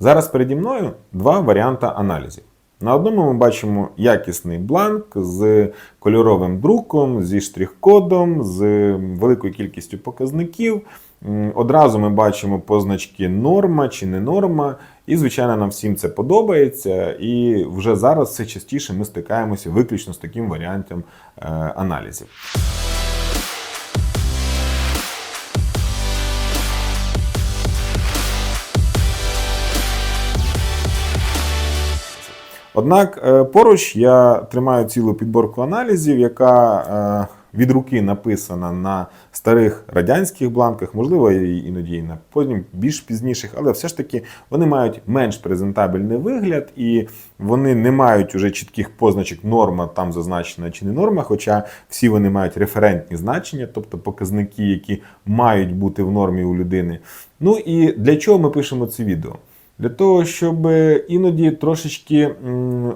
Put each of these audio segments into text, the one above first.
Зараз переді мною два варіанти аналізів. На одному ми бачимо якісний бланк з кольоровим друком, зі штрих-кодом, з великою кількістю показників. Одразу ми бачимо позначки норма чи не норма. І, звичайно, нам всім це подобається. І вже зараз все частіше ми стикаємося виключно з таким варіантом е, аналізів. Однак е, поруч я тримаю цілу підборку аналізів, яка е, від руки написана на старих радянських бланках, можливо, іноді і на потім більш пізніших, але все ж таки вони мають менш презентабельний вигляд і вони не мають уже чітких позначок норма там зазначена чи не норма, хоча всі вони мають референтні значення, тобто показники, які мають бути в нормі у людини. Ну і для чого ми пишемо це відео? Для того, щоб іноді трошечки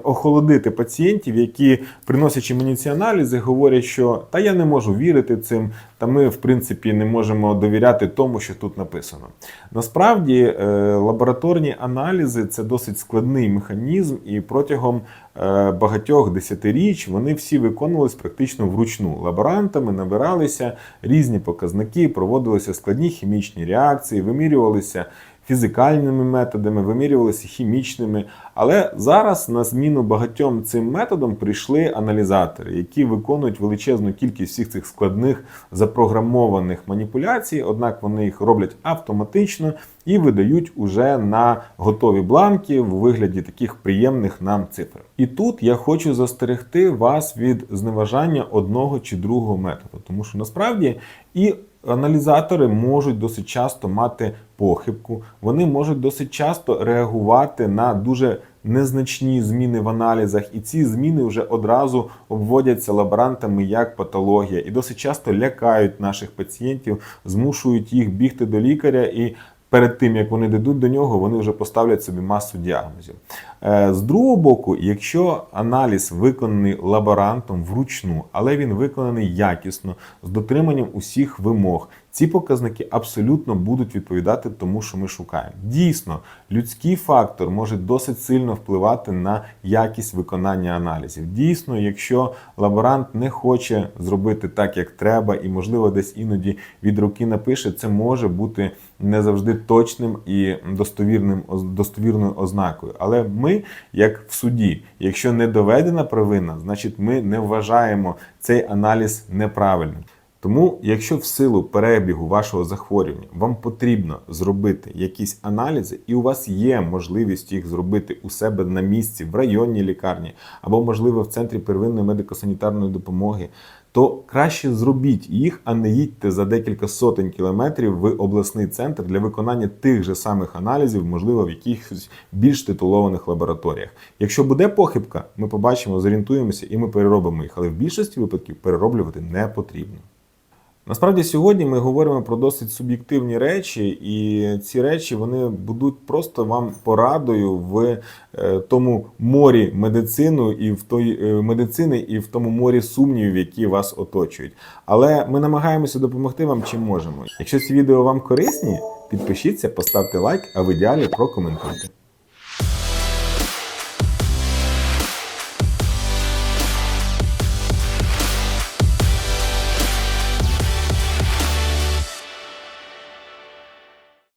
охолодити пацієнтів, які, приносячи мені ці аналізи, говорять, що та я не можу вірити цим, та ми, в принципі, не можемо довіряти тому, що тут написано. Насправді, е, лабораторні аналізи це досить складний механізм, і протягом е, багатьох десятиріч вони всі виконувалися практично вручну. Лаборантами набиралися різні показники, проводилися складні хімічні реакції, вимірювалися фізикальними методами, вимірювалися хімічними. Але зараз на зміну багатьом цим методам прийшли аналізатори, які виконують величезну кількість всіх цих складних запрограмованих маніпуляцій, однак вони їх роблять автоматично і видають уже на готові бланки в вигляді таких приємних нам цифр. І тут я хочу застерегти вас від зневажання одного чи другого методу, тому що насправді і аналізатори можуть досить часто мати похибку, вони можуть досить часто реагувати на дуже незначні зміни в аналізах, і ці зміни вже одразу обводяться лаборантами як патологія, і досить часто лякають наших пацієнтів, змушують їх бігти до лікаря і. Перед тим як вони дійдуть до нього, вони вже поставлять собі масу діагнозів. Е, З другого боку, якщо аналіз виконаний лаборантом вручну, але він виконаний якісно, з дотриманням усіх вимог, ці показники абсолютно будуть відповідати тому, що ми шукаємо. Дійсно, людський фактор може досить сильно впливати на якість виконання аналізів. Дійсно, якщо лаборант не хоче зробити так, як треба, і, можливо, десь іноді від руки напише, це може бути не завжди точним і достовірним достовірною ознакою. Але ми, як в суді, якщо не доведена провина, значить ми не вважаємо цей аналіз неправильним. Тому, якщо в силу перебігу вашого захворювання вам потрібно зробити якісь аналізи, і у вас є можливість їх зробити у себе на місці в районній лікарні або, можливо, в центрі первинної медико-санітарної допомоги, то краще зробіть їх, а не їдьте за декілька сотень кілометрів в обласний центр для виконання тих же самих аналізів, можливо, в якихось більш титулованих лабораторіях. Якщо буде похибка, ми побачимо, зорієнтуємося і ми переробимо їх, але в більшості випадків перероблювати не потрібно. Насправді сьогодні ми говоримо про досить суб'єктивні речі, і ці речі вони будуть просто вам порадою в е, тому морі медицину і в той е, медицини, і в тому морі сумнівів, які вас оточують. Але ми намагаємося допомогти вам чим можемо. Якщо ці відео вам корисні, підпишіться, поставте лайк, а в ідеалі прокоментуйте.